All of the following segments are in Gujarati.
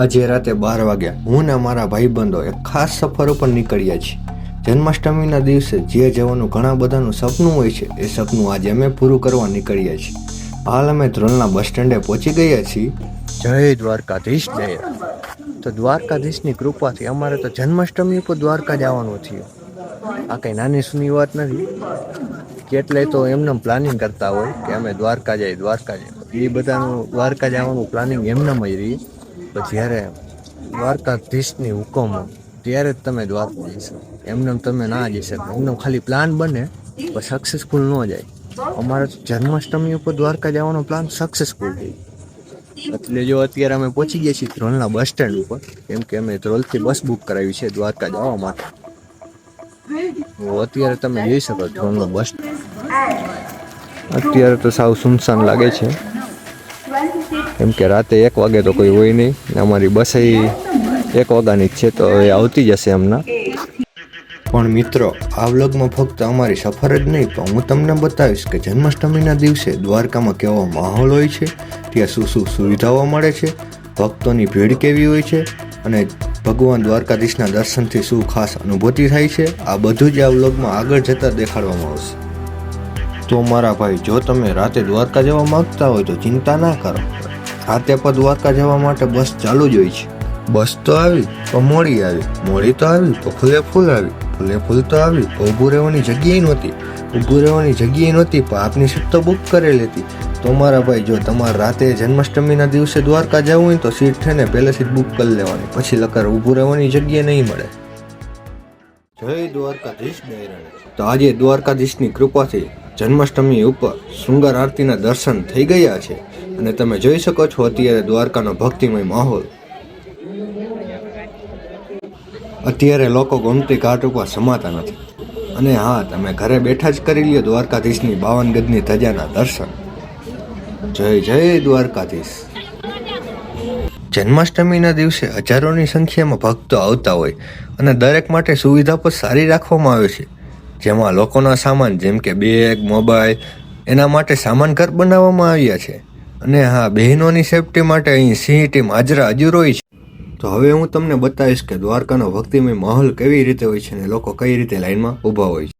આજે રાતે બાર વાગ્યા હું ને મારા ભાઈબંધો એક ખાસ સફર ઉપર નીકળ્યા છીએ. જન્માષ્ટમીના દિવસે જે જવાનું ઘણા બધાનું સપનું હોય છે, એ સપનું આજે અમે પૂરું કરવા નીકળ્યા છીએ. હાલ અમે ધ્રોલના બસ સ્ટેન્ડે પહોંચી ગયા છીએ. જય દ્વારકાધીશ, જય. તો દ્વારકાધીશની કૃપાથી અમારે તો જન્માષ્ટમી ઉપર દ્વારકા જવાનું થયું. આ કંઈ નાની સૂની વાત નથી. કેટલાય તો એમને પ્લાનિંગ કરતા હોય કે અમે દ્વારકા જઈએ દ્વારકા જઈએ એ બધાનું દ્વારકા જવાનું પ્લાનિંગ એમનેમ જ રહી. જ્યારે દ્વારકાધીશની હુકમો, ત્યારે જ તમે દ્વારકા જઈ શકો એમને તમે ના જઈ શકો. એમને ખાલી પ્લાન બને, પણ સક્સેસફુલ ન જાય. અમારે જન્માષ્ટમી ઉપર દ્વારકા જવાનો પ્લાન સક્સેસફુલ થઈ એટલે જો અત્યારે અમે પહોંચી ગયા છીએ ધ્રોલના બસ સ્ટેન્ડ ઉપર, કેમ કે અમે ધ્રોલથી બસ બુક કરાવી છે દ્વારકા જવા માટે. અત્યારે તમે જઈ શકો ધ્રોલનો બસ અત્યારે તો સાવ સુનસાન લાગે છે. કેમ કે રાતે એક વાગે તો કોઈ હોય નહીં. અમારી બસ એક વાગ્યાની જ છે તો એ આવતી જશે હમણાં પણ મિત્રો, આ વ્લોગમાં ફક્ત અમારી સફર જ નહીં, પણ હું તમને બતાવીશ કે જન્માષ્ટમીના દિવસે દ્વારકામાં કેવો માહોલ હોય છે, ત્યાં શું શું સુવિધાઓ મળે છે, ભક્તોની ભીડ કેવી હોય છે, અને ભગવાન દ્વારકાધીશના દર્શનથી શું ખાસ અનુભૂતિ થાય છે, આ બધું જ આ વ્લોગમાં આગળ જતાં દેખાડવામાં આવશે. તો મારા ભાઈ, જો તમે રાતે દ્વારકા જવા માગતા હોય તો ચિંતા ના કરો. રાતે પણ દ્વારકા જવા માટે બસ ચાલુ જ હોય છે. બસ તો આવી તો મોડી આવી મોડી તો આવી તો ફૂલે ફૂલ આવી ફૂલે ફૂલ તો આવી તો ઊભું રહેવાની જગ્યાએ નહોતી ઊભું રહેવાની જગ્યાએ નહોતી પણ આપની સીટ તો બુક કરેલી હતી તો મારા ભાઈ જો તમારે રાતે જન્માષ્ટમીના દિવસે દ્વારકા જવું હોય તો સીટ છે ને પહેલેથી જ બુક કરી લેવાની પછી લકર ઊભું રહેવાની જગ્યા નહીં મળે. જય દ્વારકાધીશ ડાયરાને તો આજે દ્વારકાધીશની કૃપાથી જન્માષ્ટમી ઉપર શૃંગાર આરતીના દર્શન થઈ ગયા છે. અને તમે જોઈ શકો છો અત્યારે દ્વારકાનો ભક્તિમય માહોલ. અત્યારે લોકો ગોમતી ઘાટ ઉપર સમાતા નથી. અને હા, તમે ઘરે બેઠા જ કરી લ્યો દ્વારકાધીશની બાવન ગજની ધજાના દર્શન. જય જય દ્વારકાધીશ. જન્માષ્ટમીના દિવસે હજારોની સંખ્યામાં ભક્તો આવતા હોય અને દરેક માટે સુવિધા પણ સારી રાખવામાં આવે છે. જેમાં લોકોના સામાન જેમ કે બેગ મોબાઈલ એના માટે સામાન ઘર બનાવવામાં આવ્યા છે. અને હા, બહેનોની સેફટી માટે અહીં સિંહ ટીમ હાજરા હજુ હોય છે. તો હવે હું તમને બતાવીશ કે દ્વારકાનો ભક્તિમય માહોલ કેવી રીતે હોય છે અને લોકો કઈ રીતે લાઈનમાં ઊભા હોય છે.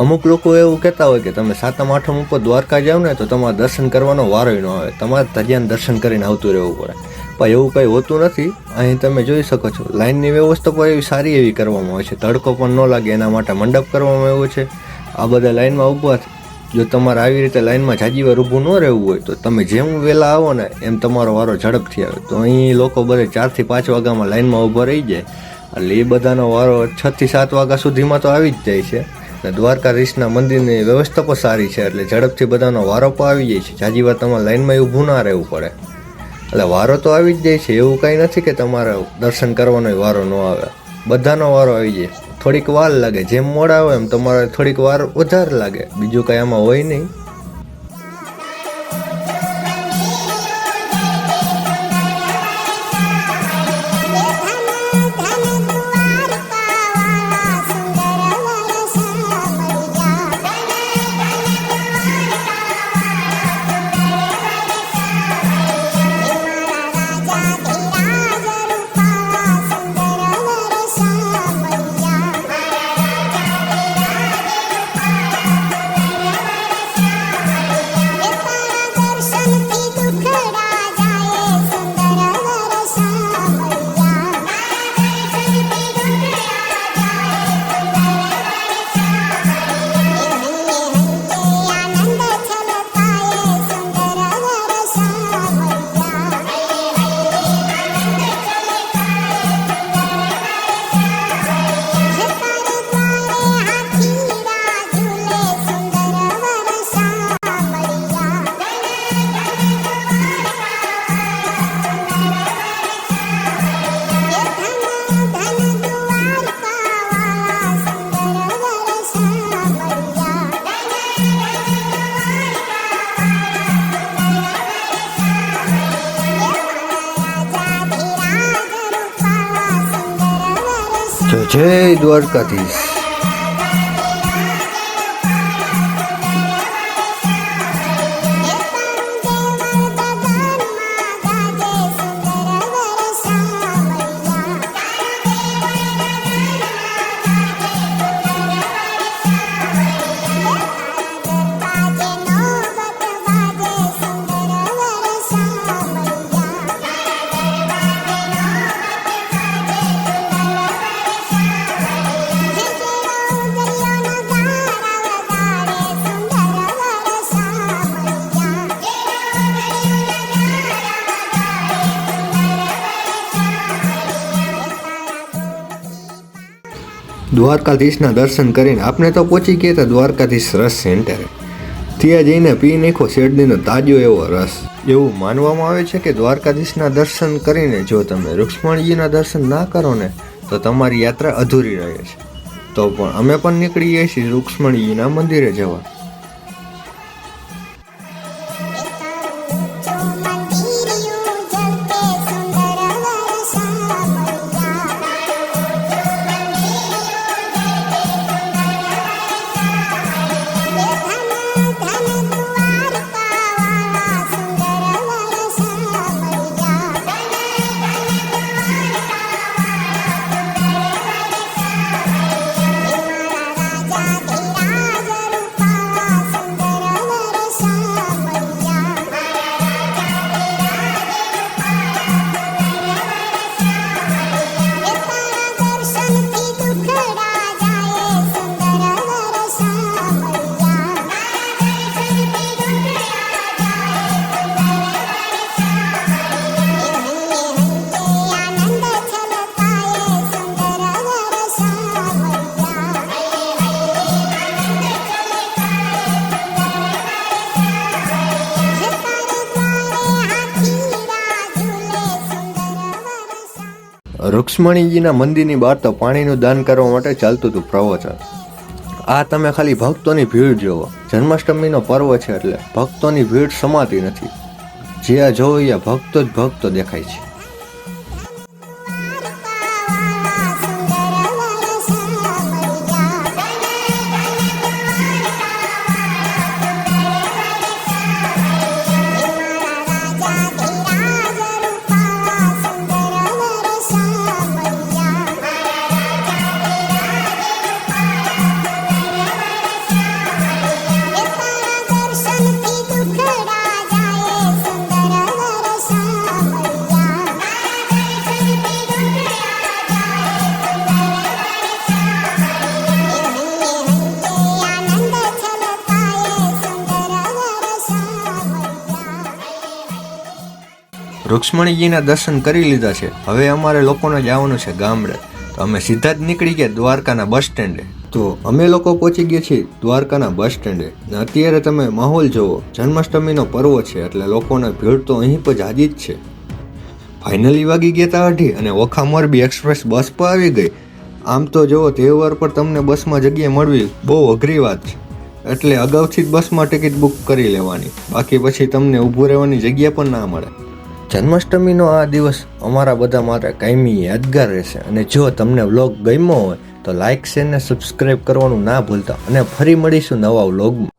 અમુક લોકો એવું કહેતા હોય કે તમે સાતમ, આઠમ ઉપર દ્વારકા જાઓ ને તો તમારે દર્શન કરવાનો વારો ન આવે. તમારે ધજાન દર્શન કરીને આવતું રહેવું પડે. પણ એવું કંઈ હોતું નથી. અહીં તમે જોઈ શકો છો. લાઇનની વ્યવસ્થા પણ એવી સારી એવી કરવામાં આવે છે. તડકો પણ ન લાગે, એના માટે મંડપ કરવામાં આવ્યો છે. આ બધા લાઇનમાં ઊભા જો તમારે આવી રીતે લાઇનમાં જાજી વાર ઊભું ન રહેવું હોય તો તમે જેમ વહેલા આવો ને એમ તમારો વારો ઝડપથી આવે. તો અહીં લોકો બધે ચારથી પાંચ વાગ્યામાં લાઇનમાં ઊભા રહી જાય. એટલે એ બધાનો વારો છથી સાત વાગ્યા સુધીમાં તો આવી જ જાય છે. ને દ્વારકાધીશના મંદિરની વ્યવસ્થા પણ સારી છે, એટલે ઝડપથી બધાનો વારો પણ આવી જાય છે. જાજી વાર તમારે લાઈનમાં ઊભું ના રહેવું પડે. એટલે વારો તો આવી જ જાય છે, એવું કાંઈ નથી કે તમારે દર્શન કરવાનો વારો ન આવે. બધાનો વારો આવી જાય. થોડીક વાર લાગે, જેમ મોડા આવે એમ તમારે થોડીક વાર વધારે લાગે. બીજું કાંઈ આમાં હોય નહીં. જય દ્વારકાધીશ. દ્વારકાધીશના દર્શન કરીને આપણે તો પહોંચી ગયા હતા દ્વારકાધીશ રસ સેન્ટરે. ત્યાં જઈને પી નાખો શેરડીનો તાજો એવો રસ. એવું માનવામાં આવે છે કે દ્વારકાધીશના દર્શન કરીને જો તમે રૂક્ષ્મણજીના દર્શન ના કરો ને, તો તમારી યાત્રા અધૂરી રહે છે. તો પણ અમે પણ નીકળીએ છીએ રૂક્ષ્મણજીના મંદિરે જવા. રૂક્ષ્મણીજીના મંદિરની બહાર તો પાણીનું દાન કરવા માટે ચાલતું હતું પ્રવચન. આ તમે ખાલી ભક્તોની ભીડ જુઓ જન્માષ્ટમીનો પર્વ છે એટલે ભક્તોની ભીડ સમાતી નથી. જ્યાં જોવો ત્યાં ભક્તો જ ભક્તો દેખાય છે. રૂક્ષ્મણીજીના દર્શન કરી લીધા છે. હવે અમારે લોકોને જવાનું છે ગામડે. તો અમે સીધા જ નીકળી ગયા દ્વારકાના બસ સ્ટેન્ડે. તો અમે લોકો પહોંચી ગયા છીએ દ્વારકાના બસ સ્ટેન્ડે. ને અત્યારે તમે માહોલ જુઓ. જન્માષ્ટમીનો પર્વ છે એટલે લોકોને ભીડ તો અહીં પર જાજી જ છે. ફાઇનલી વાગી ગયા તા અઢી અને ઓખા મોરબી એક્સપ્રેસ બસ પર આવી ગઈ. આમ તો જુઓ, તહેવાર પર તમને બસમાં જગ્યા મળવી બહુ અઘરી વાત છે. એટલે અગાઉથી જ બસમાં ટિકિટ બુક કરી લેવાની. બાકી પછી તમને ઊભું રહેવાની જગ્યા પણ ના મળે. જન્માષ્ટમીનો આ દિવસ અમારા બધા માટે કાયમી યાદગાર રહેશે. અને જો તમને વ્લોગ ગમ્યો હોય, તો લાઇક શેર ને સબસ્ક્રાઈબ કરવાનું ના ભૂલતા. અને ફરી મળીશું નવા વ્લોગમાં.